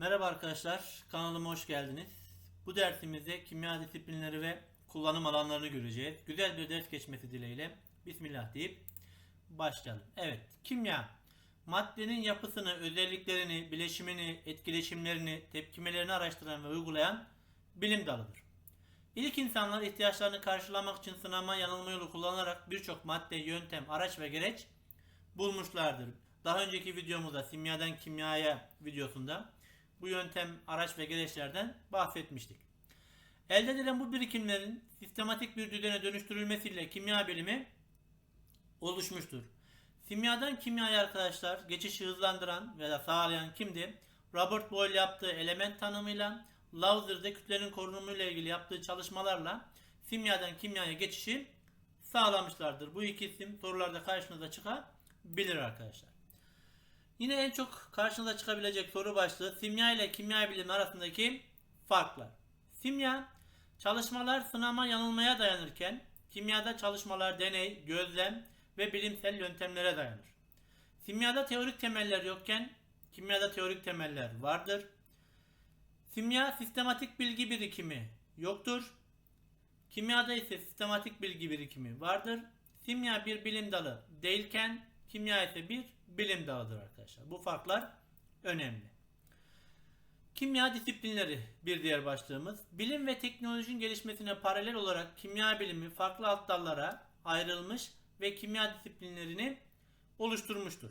Merhaba arkadaşlar, kanalıma hoş geldiniz. Bu dersimizde kimya disiplinleri ve kullanım alanlarını göreceğiz. Güzel bir ders geçmesi dileğiyle Bismillah deyip başlayalım. Evet, kimya. Maddenin yapısını, özelliklerini, bileşimini, etkileşimlerini, tepkimelerini araştıran ve uygulayan bilim dalıdır. İlk insanlar ihtiyaçlarını karşılamak için sınama yanılma yolu kullanarak birçok madde, yöntem, araç ve gereç bulmuşlardır. Daha önceki videomuzda simyadan kimyaya videosunda bu yöntem, araç ve gereçlerden bahsetmiştik. Elde edilen bu birikimlerin sistematik bir düzene dönüştürülmesiyle kimya bilimi oluşmuştur. Simyadan kimyaya arkadaşlar geçişi hızlandıran veya sağlayan kimdi? Robert Boyle yaptığı element tanımıyla Lauser'da kütlenin korunumuyla ilgili yaptığı çalışmalarla simyadan kimyaya geçişi sağlamışlardır. Bu iki isim sorularda karşınıza çıkabilir arkadaşlar. Yine en çok karşınıza çıkabilecek soru başlığı simya ile kimya bilimi arasındaki farklar. Simya çalışmalar sınama yanılmaya dayanırken kimyada çalışmalar deney, gözlem ve bilimsel yöntemlere dayanır. Simyada teorik temeller yokken kimyada teorik temeller vardır. Simya sistematik bilgi birikimi yoktur. Kimyada ise sistematik bilgi birikimi vardır. Simya bir bilim dalı değilken kimya ise bir bilim dalıdır arkadaşlar. Bu farklar önemli. Kimya disiplinleri bir diğer başlığımız. Bilim ve teknolojinin gelişmesine paralel olarak kimya bilimi farklı alt dallara ayrılmış ve kimya disiplinlerini oluşturmuştur.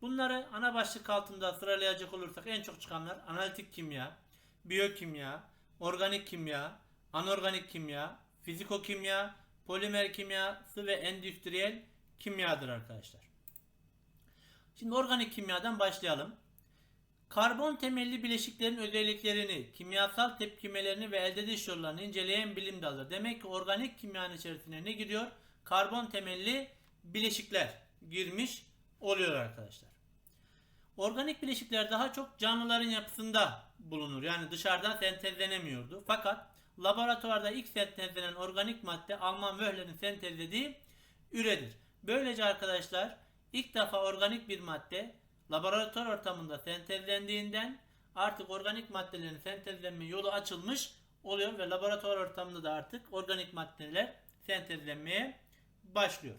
Bunları ana başlık altında sıralayacak olursak en çok çıkanlar analitik kimya, biyokimya, organik kimya, anorganik kimya, fizikokimya, polimer kimyası ve endüstriyel kimyadır arkadaşlar. Şimdi organik kimyadan başlayalım. Karbon temelli bileşiklerin özelliklerini, kimyasal tepkimelerini ve elde ediş yollarını inceleyen bilim dalı. Demek ki organik kimyanın içerisine ne giriyor? Karbon temelli bileşikler girmiş oluyor arkadaşlar. Organik bileşikler daha çok canlıların yapısında bulunur. Yani dışarıdan sentezlenemiyordu. Fakat laboratuvarda ilk sentezlenen organik madde Alman Wöhler'in sentezlediği üredir. Böylece arkadaşlar ilk defa organik bir madde laboratuvar ortamında sentezlendiğinden artık organik maddelerin sentezlenme yolu açılmış oluyor ve laboratuvar ortamında da artık organik maddeler sentezlenmeye başlıyor.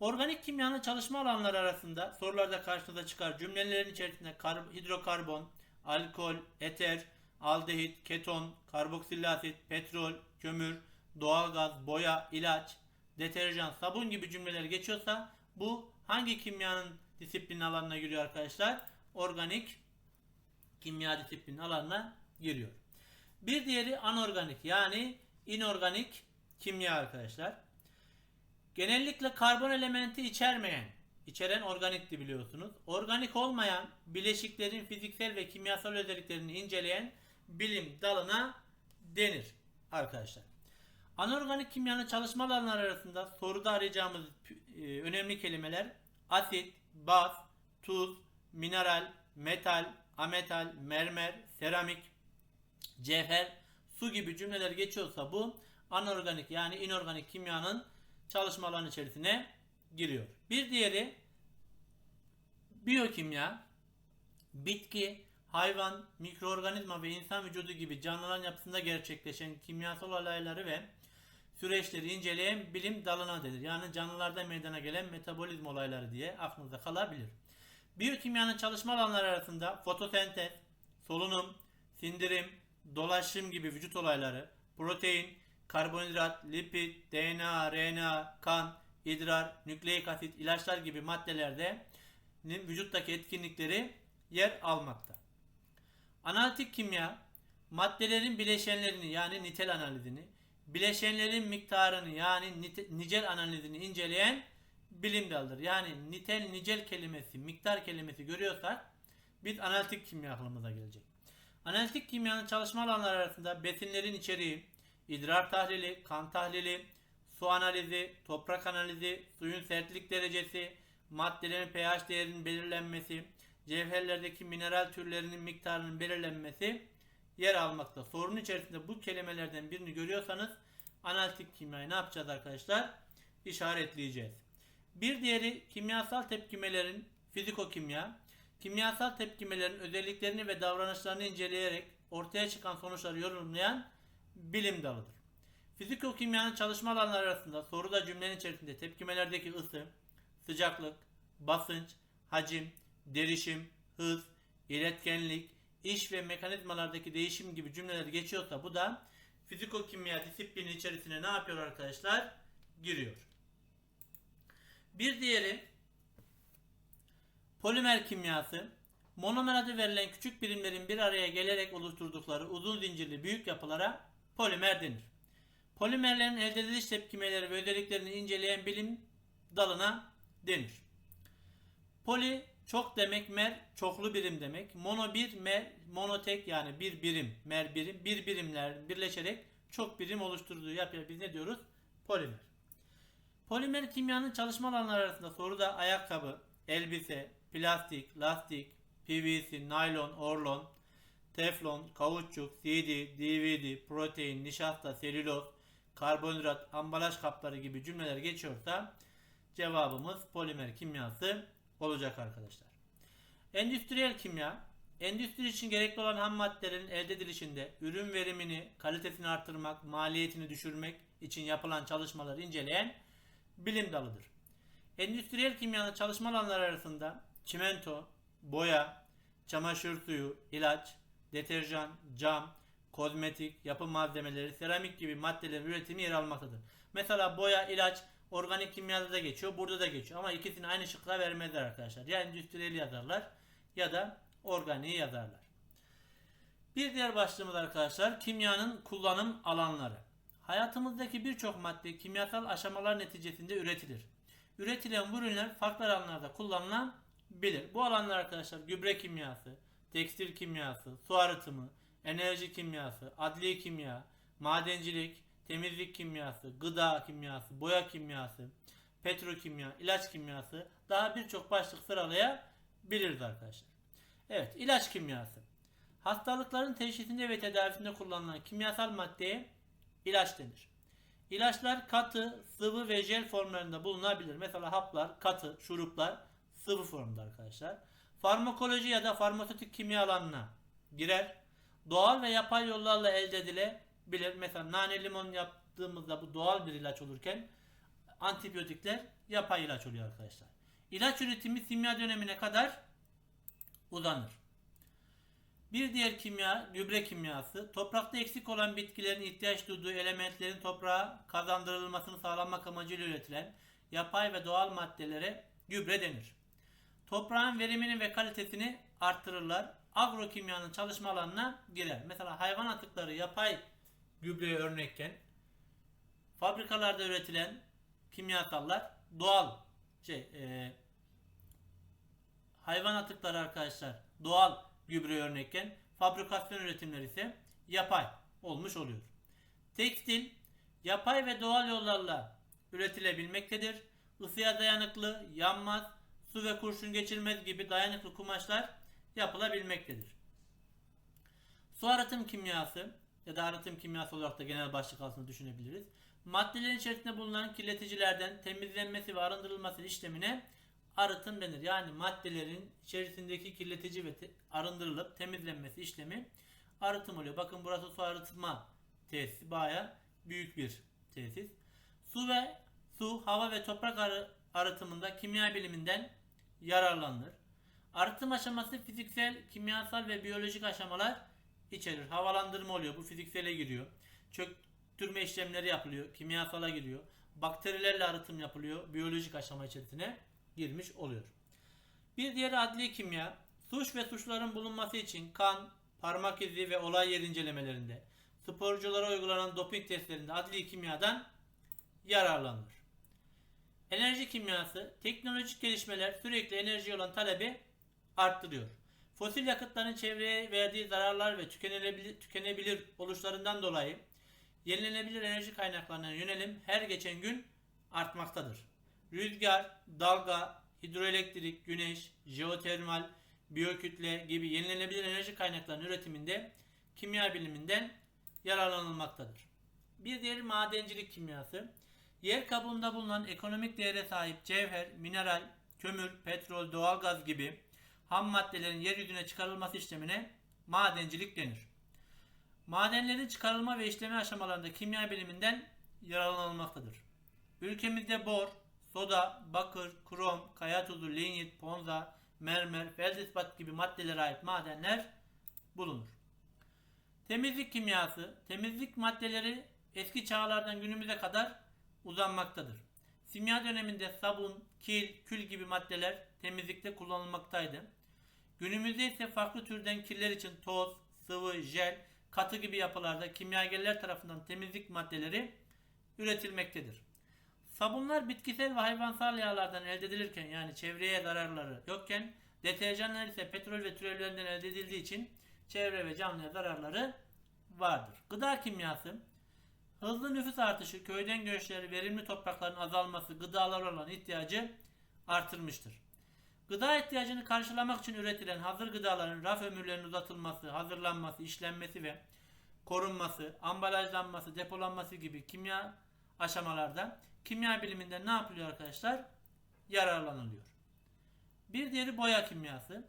Organik kimyanın çalışma alanları arasında sorularda karşınıza çıkar cümlelerin içerisinde kar- hidrokarbon, alkol, eter, aldehit, keton, karboksil asit, petrol, kömür, doğalgaz, boya, ilaç, deterjan, sabun gibi cümleler geçiyorsa bu hangi kimyanın disiplin alanına giriyor arkadaşlar? Organik kimya disiplin alanına giriyor. Bir diğeri anorganik yani inorganik kimya arkadaşlar. Genellikle karbon elementi içermeyen, içeren organikti biliyorsunuz. Organik olmayan bileşiklerin fiziksel ve kimyasal özelliklerini inceleyen bilim dalına denir arkadaşlar. Anorganik kimyanın çalışma alanları arasında soruda arayacağımız e, önemli kelimeler asit, baz, tuz, mineral, metal, ametal, mermer, seramik, cevher, su gibi cümleler geçiyorsa bu anorganik yani inorganik kimyanın çalışmaların içerisine giriyor. Bir diğeri biyokimya, bitki, hayvan, mikroorganizma ve insan vücudu gibi canlıların yapısında gerçekleşen kimyasal olayları ve süreçleri inceleyen bilim dalına denir. Yani canlılarda meydana gelen metabolizm olayları diye aklınıza kalabilir. Biyokimyanın çalışma alanları arasında fotosentez, solunum, sindirim, dolaşım gibi vücut olayları, protein, karbonhidrat, lipid, DNA, RNA, kan, idrar, nükleik asit, ilaçlar gibi maddelerde vücuttaki etkinlikleri yer almakta. Analitik kimya maddelerin bileşenlerini yani nitel analizini, bileşenlerin miktarını yani nicel analizini inceleyen bilim dalıdır. Yani nitel nicel kelimesi, miktar kelimesi görüyorsak biz analitik kimya aklımıza gelecek. Analitik kimyanın çalışma alanları arasında besinlerin içeriği, idrar tahlili, kan tahlili, su analizi, toprak analizi, suyun sertlik derecesi, maddelerin pH değerinin belirlenmesi, cevherlerdeki mineral türlerinin miktarının belirlenmesi yer almakta. Sorunun içerisinde bu kelimelerden birini görüyorsanız analitik kimyayı ne yapacağız arkadaşlar? İşaretleyeceğiz. Bir diğeri kimyasal tepkimelerin fizikokimya. kimyasal tepkimelerin özelliklerini ve davranışlarını inceleyerek ortaya çıkan sonuçları yorumlayan bilim dalıdır. Fiziko-kimyanın çalışma alanları arasında soruda cümlenin içerisinde tepkimelerdeki ısı, sıcaklık, basınç, hacim, derişim, hız, iletkenlik, iş ve mekanizmalardaki değişim gibi cümleler geçiyorsa bu da fiziko-kimya disiplini içerisine ne yapıyor arkadaşlar? Giriyor. Bir diğeri polimer kimyası. Monomer adı verilen küçük birimlerin bir araya gelerek oluşturdukları uzun zincirli büyük yapılara polimer denir. Polimerlerin elde ediliş tepkimeleri ve özelliklerini inceleyen bilim dalına denir. Poli çok demek, mer çoklu birim demek. Mono bir, mer monotek yani bir birim, mer birim, bir birimler birleşerek çok birim oluşturduğu yapıya biz ne diyoruz? Polimer. Polimer kimyanın çalışma alanları arasında soruda ayakkabı, elbise, plastik, lastik, PVC, naylon, orlon, teflon, kauçuk, CD, DVD, protein, nişasta, selüloz, karbonhidrat, ambalaj kapları gibi cümleler geçiyorsa cevabımız polimer kimyası olacak arkadaşlar. Endüstriyel kimya, endüstri için gerekli olan ham maddelerin elde edilişinde ürün verimini, kalitesini artırmak, maliyetini düşürmek için yapılan çalışmaları inceleyen bilim dalıdır. Endüstriyel kimyanın çalışma alanları arasında çimento, boya, çamaşır suyu, ilaç, deterjan, cam, kozmetik, yapı malzemeleri, seramik gibi maddelerin üretimi yer almaktadır. Mesela boya, ilaç, organik kimyada da geçiyor, burada da geçiyor. Ama ikisini aynı şıkla vermezler arkadaşlar. Ya endüstriyel yazarlar ya da organiği yazarlar. Bir diğer başlığımız arkadaşlar kimyanın kullanım alanları. Hayatımızdaki birçok madde kimyasal aşamalar neticesinde üretilir. Üretilen bu ürünler farklı alanlarda kullanılabilir. Bu alanlar arkadaşlar gübre kimyası, tekstil kimyası, su arıtımı, enerji kimyası, adli kimya, madencilik, temizlik kimyası, gıda kimyası, boya kimyası, petrokimya, ilaç kimyası daha birçok başlık sıralayabiliriz arkadaşlar. Evet, ilaç kimyası. Hastalıkların teşhisinde ve tedavisinde kullanılan kimyasal maddeye ilaç denir. İlaçlar katı, sıvı ve jel formlarında bulunabilir. Mesela haplar, katı, şuruplar sıvı formda arkadaşlar. Farmakoloji ya da farmasötik kimya alanına girer. Doğal ve yapay yollarla elde edilebilir. Mesela nane limon yaptığımızda bu doğal bir ilaç olurken antibiyotikler yapay ilaç oluyor arkadaşlar. İlaç üretimi simya dönemine kadar uzanır. Bir diğer kimya, gübre kimyası, toprakta eksik olan bitkilerin ihtiyaç duyduğu elementlerin toprağa kazandırılmasını sağlamak amacıyla üretilen yapay ve doğal maddelere gübre denir. Toprağın verimini ve kalitesini arttırırlar. Agrokimyanın çalışma alanına girer. Mesela hayvan atıkları yapay gübreye örnekken fabrikalarda üretilen kimyasallar doğal şey e, hayvan atıkları arkadaşlar doğal gübre örnekken fabrikasyon üretimleri ise yapay olmuş oluyor. Tekstil yapay ve doğal yollarla üretilebilmektedir. Isıya dayanıklı, yanmaz, su ve kurşun geçirmez gibi dayanıklı kumaşlar yapılabilmektedir. Su arıtım kimyası ya da arıtım kimyası olarak da genel başlık altında düşünebiliriz. Maddelerin içerisinde bulunan kirleticilerden temizlenmesi ve arındırılması işlemine arıtım denir. Yani maddelerin içerisindeki kirletici ve arındırılıp temizlenmesi işlemi arıtım oluyor. Bakın burası su arıtma tesisi baya büyük bir tesis. Su ve su, hava ve toprak arı, arıtımında kimya biliminden yararlanılır. Arıtım aşaması fiziksel, kimyasal ve biyolojik aşamalar içerir. Havalandırma oluyor. Bu fiziksele giriyor. Çöktürme işlemleri yapılıyor. Kimyasala giriyor. Bakterilerle arıtım yapılıyor. Biyolojik aşama içerisine girmiş oluyor. Bir diğeri adli kimya. Suç ve suçların bulunması için kan, parmak izi ve olay yer incelemelerinde, sporculara uygulanan doping testlerinde adli kimyadan yararlanılır. Enerji kimyası, teknolojik gelişmeler sürekli enerjiye olan talebi arttırıyor. Fosil yakıtların çevreye verdiği zararlar ve tükenilebilir, tükenebilir oluşlarından dolayı yenilenebilir enerji kaynaklarına yönelim her geçen gün artmaktadır. Rüzgar, dalga, hidroelektrik, güneş, jeotermal, biyokütle gibi yenilenebilir enerji kaynaklarının üretiminde kimya biliminden yararlanılmaktadır. Bir diğeri madencilik kimyası. Yer kabuğunda bulunan ekonomik değere sahip cevher, mineral, kömür, petrol, doğalgaz gibi ham maddelerin yeryüzüne çıkarılması işlemine madencilik denir. Madenlerin çıkarılma ve işleme aşamalarında kimya biliminden yararlanılmaktadır. Ülkemizde bor, soda, bakır, krom, kaya tuzu, linyit, ponza, mermer, feldespat gibi maddelere ait madenler bulunur. Temizlik kimyası, temizlik maddeleri eski çağlardan günümüze kadar uzanmaktadır. Simya döneminde sabun, kil, kül gibi maddeler temizlikte kullanılmaktaydı. Günümüzde ise farklı türden kirler için toz, sıvı, jel, katı gibi yapılarda kimyagerler tarafından temizlik maddeleri üretilmektedir. Sabunlar bitkisel ve hayvansal yağlardan elde edilirken yani çevreye zararları yokken deterjanlar ise petrol ve türevlerinden elde edildiği için çevre ve canlıya zararları vardır. Gıda kimyası Hızlı nüfus artışı, köyden göçleri, verimli toprakların azalması gıdalara olan ihtiyacı artırmıştır. Gıda ihtiyacını karşılamak için üretilen hazır gıdaların raf ömürlerinin uzatılması, hazırlanması, işlenmesi ve korunması, ambalajlanması, depolanması gibi kimya aşamalarda kimya biliminden ne yapılıyor arkadaşlar? Yararlanılıyor. Bir diğeri boya kimyası.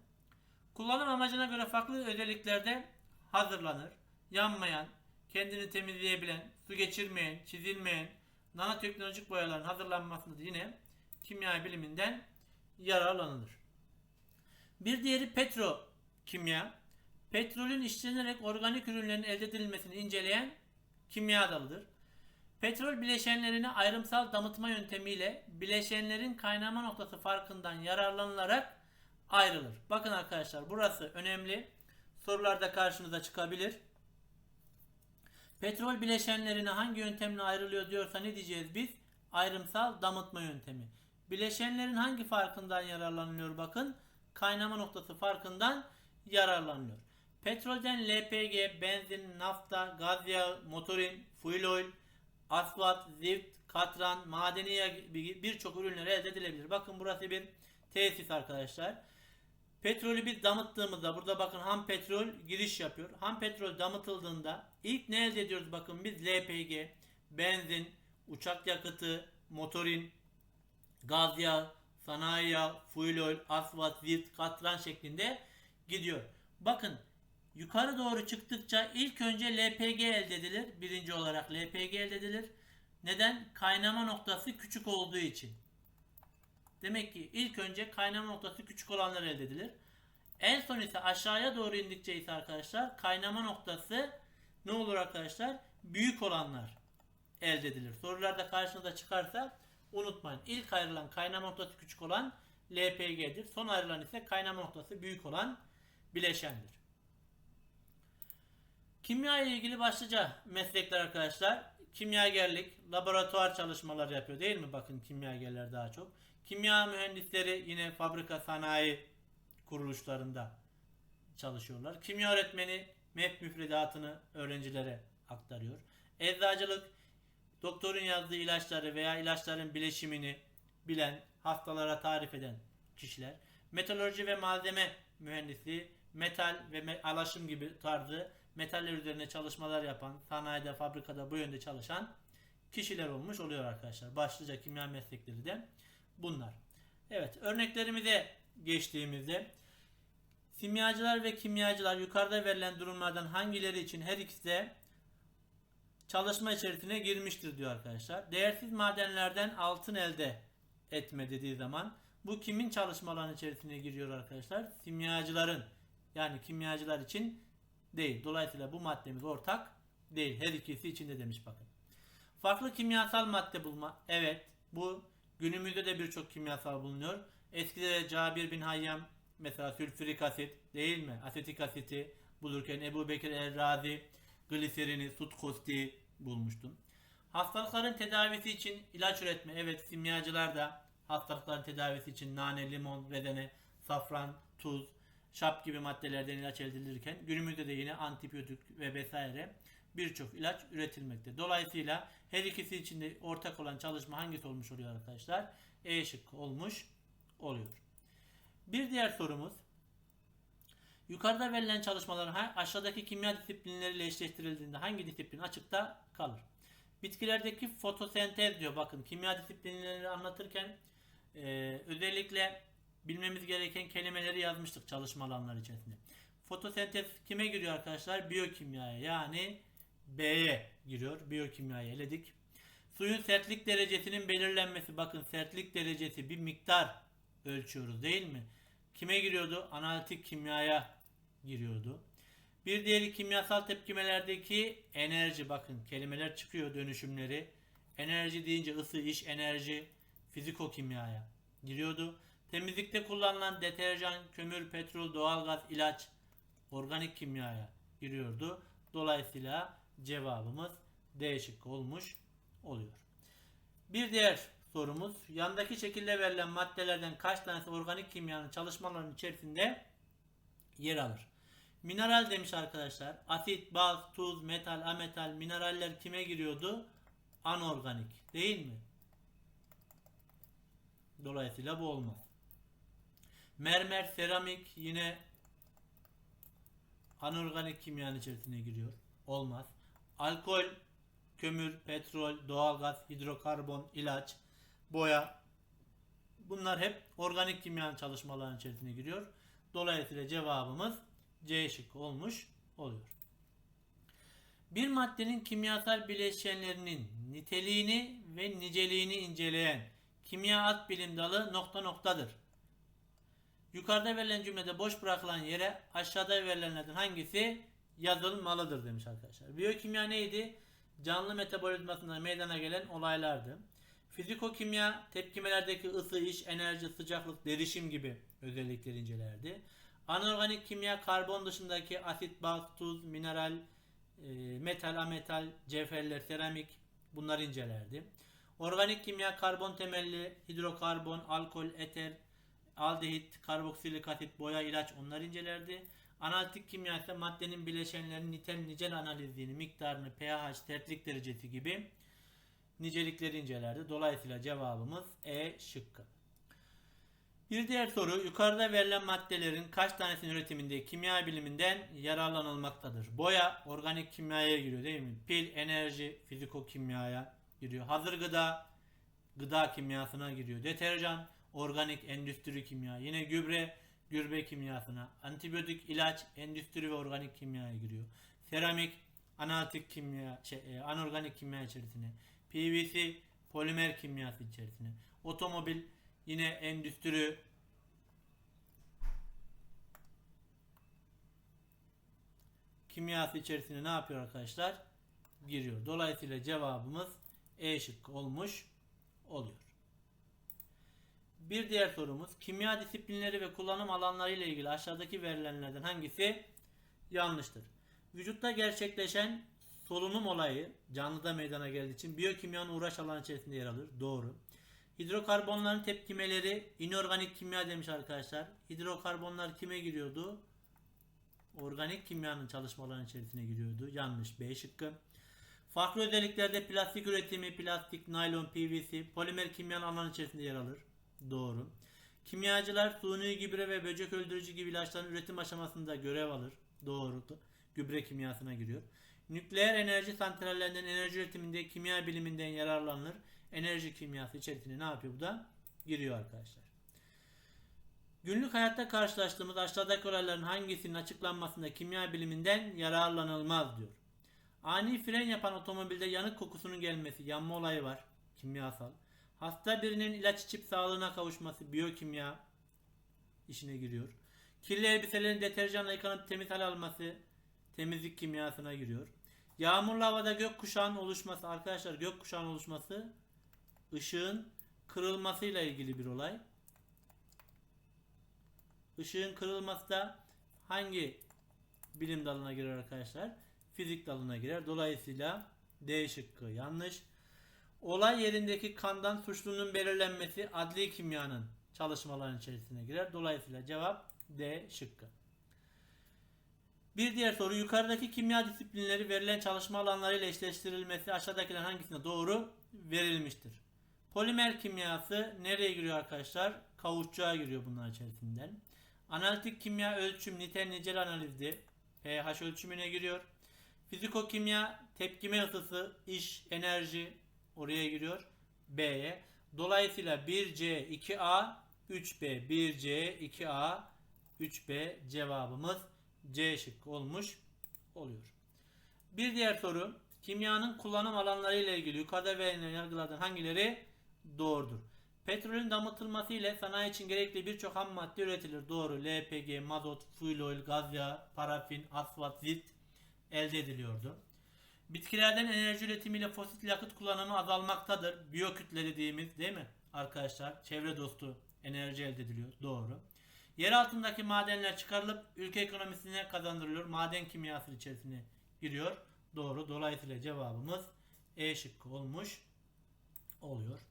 Kullanım amacına göre farklı özelliklerde hazırlanır. Yanmayan, kendini temizleyebilen, su geçirmeyen, çizilmeyen nanoteknolojik boyaların hazırlanmasında da yine kimya biliminden yararlanılır. Bir diğeri petrokimya. Petrolün işlenerek organik ürünlerin elde edilmesini inceleyen kimya dalıdır. Petrol bileşenlerini ayrımsal damıtma yöntemiyle bileşenlerin kaynama noktası farkından yararlanılarak ayrılır. Bakın arkadaşlar burası önemli. Sorularda karşınıza çıkabilir. Petrol bileşenlerine hangi yöntemle ayrılıyor diyorsa ne diyeceğiz biz? Ayrımsal damıtma yöntemi. Bileşenlerin hangi farkından yararlanılıyor bakın? Kaynama noktası farkından yararlanılıyor. Petrolden LPG, benzin, nafta, gaz yağı, motorin, fuel oil, asfalt, zift, katran, madeni gibi birçok ürünler elde edilebilir. Bakın burası bir tesis arkadaşlar. Petrolü biz damıttığımızda burada bakın ham petrol giriş yapıyor. Ham petrol damıtıldığında ilk ne elde ediyoruz bakın biz LPG, benzin, uçak yakıtı, motorin, gaz yağı, sanayi yağı, fuel oil, asfalt, zift, katran şeklinde gidiyor. Bakın yukarı doğru çıktıkça ilk önce LPG elde edilir. Birinci olarak LPG elde edilir. Neden? Kaynama noktası küçük olduğu için. Demek ki ilk önce kaynama noktası küçük olanlar elde edilir. En son ise aşağıya doğru indikçe ise arkadaşlar kaynama noktası ne olur arkadaşlar? Büyük olanlar elde edilir. Sorularda karşınıza çıkarsa unutmayın. İlk ayrılan kaynama noktası küçük olan LPG'dir. Son ayrılan ise kaynama noktası büyük olan bileşendir. Kimya ile ilgili başlıca meslekler arkadaşlar. Kimyagerlik, laboratuvar çalışmaları yapıyor değil mi? Bakın kimyagerler daha çok. Kimya mühendisleri yine fabrika sanayi kuruluşlarında çalışıyorlar. Kimya öğretmeni MEP müfredatını öğrencilere aktarıyor. Eczacılık doktorun yazdığı ilaçları veya ilaçların bileşimini bilen, hastalara tarif eden kişiler. Metalurji ve malzeme mühendisi, metal ve alaşım gibi tarzı metaller üzerine çalışmalar yapan, sanayide, fabrikada bu yönde çalışan kişiler olmuş oluyor arkadaşlar. Başlıca kimya meslekleri de bunlar. Evet örneklerimize geçtiğimizde simyacılar ve kimyacılar yukarıda verilen durumlardan hangileri için her ikisi de çalışma içerisine girmiştir diyor arkadaşlar. Değersiz madenlerden altın elde etme dediği zaman bu kimin çalışmalarının içerisine giriyor arkadaşlar? Simyacıların yani kimyacılar için değil. Dolayısıyla bu maddemiz ortak değil. Her ikisi içinde demiş bakın. Farklı kimyasal madde bulma. Evet bu Günümüzde de birçok kimyasal bulunuyor. Eskide de Cabir bin Hayyam mesela sülfürik asit değil mi? Asetik asiti bulurken Ebu Bekir el-Razi gliserini, sut kosti bulmuştum. Hastalıkların tedavisi için ilaç üretme. Evet simyacılar da hastalıkların tedavisi için nane, limon, redene, safran, tuz, şap gibi maddelerden ilaç elde edilirken günümüzde de yine antibiyotik ve vesaire birçok ilaç üretilmekte. Dolayısıyla her ikisi içinde ortak olan çalışma hangisi olmuş oluyor arkadaşlar? E şıkkı olmuş oluyor. Bir diğer sorumuz. Yukarıda verilen çalışmaların aşağıdaki kimya disiplinleriyle eşleştirildiğinde hangi disiplin açıkta kalır? Bitkilerdeki fotosentez diyor. Bakın kimya disiplinlerini anlatırken e, özellikle bilmemiz gereken kelimeleri yazmıştık çalışma alanları içerisinde. Fotosentez kime giriyor arkadaşlar? Biyokimyaya yani B'ye giriyor. Biyokimyayı eledik. Suyun sertlik derecesinin belirlenmesi. Bakın sertlik derecesi bir miktar ölçüyoruz değil mi? Kime giriyordu? Analitik kimyaya giriyordu. Bir diğeri kimyasal tepkimelerdeki enerji. Bakın kelimeler çıkıyor dönüşümleri. Enerji deyince ısı, iş, enerji, fiziko kimyaya giriyordu. Temizlikte kullanılan deterjan, kömür, petrol, doğalgaz, ilaç, organik kimyaya giriyordu. Dolayısıyla cevabımız D şıkkı olmuş oluyor. Bir diğer sorumuz yandaki şekilde verilen maddelerden kaç tanesi organik kimyanın çalışmalarının içerisinde yer alır? Mineral demiş arkadaşlar. Asit, baz, tuz, metal, ametal, mineraller kime giriyordu? Anorganik değil mi? Dolayısıyla bu olmaz. Mermer, seramik yine anorganik kimyanın içerisine giriyor. Olmaz. Alkol, kömür, petrol, doğalgaz, hidrokarbon, ilaç, boya bunlar hep organik kimyanın çalışmalarının içerisine giriyor. Dolayısıyla cevabımız C şıkkı olmuş oluyor. Bir maddenin kimyasal bileşenlerinin niteliğini ve niceliğini inceleyen kimya alt bilim dalı nokta noktadır. Yukarıda verilen cümlede boş bırakılan yere aşağıda verilenlerden hangisi yazılmalıdır demiş arkadaşlar. Biyokimya neydi? Canlı metabolizmasında meydana gelen olaylardı. Fizikokimya tepkimelerdeki ısı, iş, enerji, sıcaklık, derişim gibi özellikleri incelerdi. Anorganik kimya karbon dışındaki asit, baz, tuz, mineral, e, metal, ametal, cevherler, seramik bunları incelerdi. Organik kimya karbon temelli, hidrokarbon, alkol, eter, aldehit, karboksilik asit, boya, ilaç onları incelerdi. Analitik kimya ise maddenin bileşenlerinin nitel nicel analizini, miktarını, pH, sertlik derecesi gibi nicelikleri incelerdi. Dolayısıyla cevabımız E şıkkı. Bir diğer soru yukarıda verilen maddelerin kaç tanesinin üretiminde kimya biliminden yararlanılmaktadır? Boya organik kimyaya giriyor değil mi? Pil, enerji, fizikokimyaya giriyor. Hazır gıda, gıda kimyasına giriyor. Deterjan, organik endüstri kimya. Yine gübre, gübre kimyasına. Antibiyotik, ilaç, endüstri ve organik kimyaya giriyor. Seramik, analitik kimya, şey, e, anorganik kimya içerisine. PVC, polimer kimyası içerisine. Otomobil, yine endüstri kimyası içerisine ne yapıyor arkadaşlar? Giriyor. Dolayısıyla cevabımız E şıkkı olmuş oluyor. Bir diğer sorumuz kimya disiplinleri ve kullanım alanları ile ilgili aşağıdaki verilenlerden hangisi yanlıştır? Vücutta gerçekleşen solunum olayı canlıda meydana geldiği için biyokimyanın uğraş alanı içerisinde yer alır. Doğru. Hidrokarbonların tepkimeleri inorganik kimya demiş arkadaşlar. Hidrokarbonlar kime giriyordu? Organik kimyanın çalışmalarının içerisine giriyordu. Yanlış. B şıkkı. Farklı özelliklerde plastik üretimi, plastik, naylon, PVC, polimer kimyanın alanı içerisinde yer alır. Doğru. Kimyacılar suni gübre ve böcek öldürücü gibi ilaçların üretim aşamasında görev alır. Doğru. Gübre kimyasına giriyor. Nükleer enerji santrallerinden enerji üretiminde kimya biliminden yararlanılır. Enerji kimyası içerisine ne yapıyor bu da? Giriyor arkadaşlar. Günlük hayatta karşılaştığımız aşağıdaki olayların hangisinin açıklanmasında kimya biliminden yararlanılmaz diyor. Ani fren yapan otomobilde yanık kokusunun gelmesi, yanma olayı var. Kimyasal. Hasta birinin ilaç içip sağlığına kavuşması, biyokimya işine giriyor. Kirli elbiselerin deterjanla yıkanıp temiz hale alması, temizlik kimyasına giriyor. Yağmurlu havada gökkuşağının oluşması, arkadaşlar gökkuşağının oluşması ışığın kırılmasıyla ilgili bir olay. Işığın kırılması da hangi bilim dalına girer arkadaşlar? Fizik dalına girer. Dolayısıyla D şıkkı yanlış. Olay yerindeki kandan suçlunun belirlenmesi adli kimyanın çalışmalarının içerisine girer. Dolayısıyla cevap D şıkkı. Bir diğer soru yukarıdaki kimya disiplinleri verilen çalışma alanlarıyla eşleştirilmesi aşağıdakilerin hangisinde doğru verilmiştir? Polimer kimyası nereye giriyor arkadaşlar? Kavuşçuğa giriyor bunlar içerisinden. Analitik kimya ölçüm nitel nicel analizdi. pH ölçümüne giriyor. Fizikokimya tepkime ısısı, iş, enerji oraya giriyor. B'ye. Dolayısıyla 1C, 2A 3B, 1C, 2A, 3B cevabımız C şıkkı olmuş oluyor. Bir diğer soru. Kimyanın kullanım alanları ile ilgili yukarıda verilen yargılardan hangileri doğrudur? Petrolün damıtılması ile sanayi için gerekli birçok ham madde üretilir. Doğru. LPG, mazot, fuel oil, gaz yağı, parafin, asfalt, zift elde ediliyordu. Bitkilerden enerji üretimiyle fosil yakıt kullanımı azalmaktadır. Biyokütle dediğimiz değil mi arkadaşlar? Çevre dostu enerji elde ediliyor. Doğru. Yer altındaki madenler çıkarılıp ülke ekonomisine kazandırılıyor. Maden kimyası içerisine giriyor. Doğru. Dolayısıyla cevabımız E şıkkı olmuş oluyor.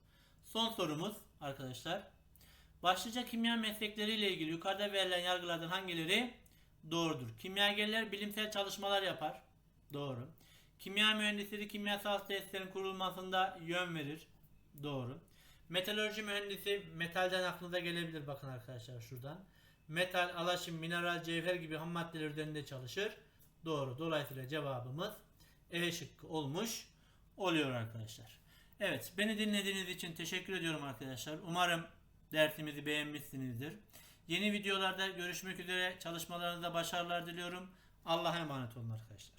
Son sorumuz arkadaşlar. Başlıca kimya meslekleriyle ilgili yukarıda verilen yargılardan hangileri doğrudur? Kimyagerler bilimsel çalışmalar yapar. Doğru. Kimya mühendisleri kimyasal testlerin kurulmasında yön verir. Doğru. Metalurji mühendisi metalden aklınıza gelebilir bakın arkadaşlar şuradan. Metal, alaşım, mineral, cevher gibi ham maddeler üzerinde çalışır. Doğru. Dolayısıyla cevabımız E şıkkı olmuş oluyor arkadaşlar. Evet, beni dinlediğiniz için teşekkür ediyorum arkadaşlar. Umarım dersimizi beğenmişsinizdir. Yeni videolarda görüşmek üzere. Çalışmalarınızda başarılar diliyorum. Allah'a emanet olun arkadaşlar.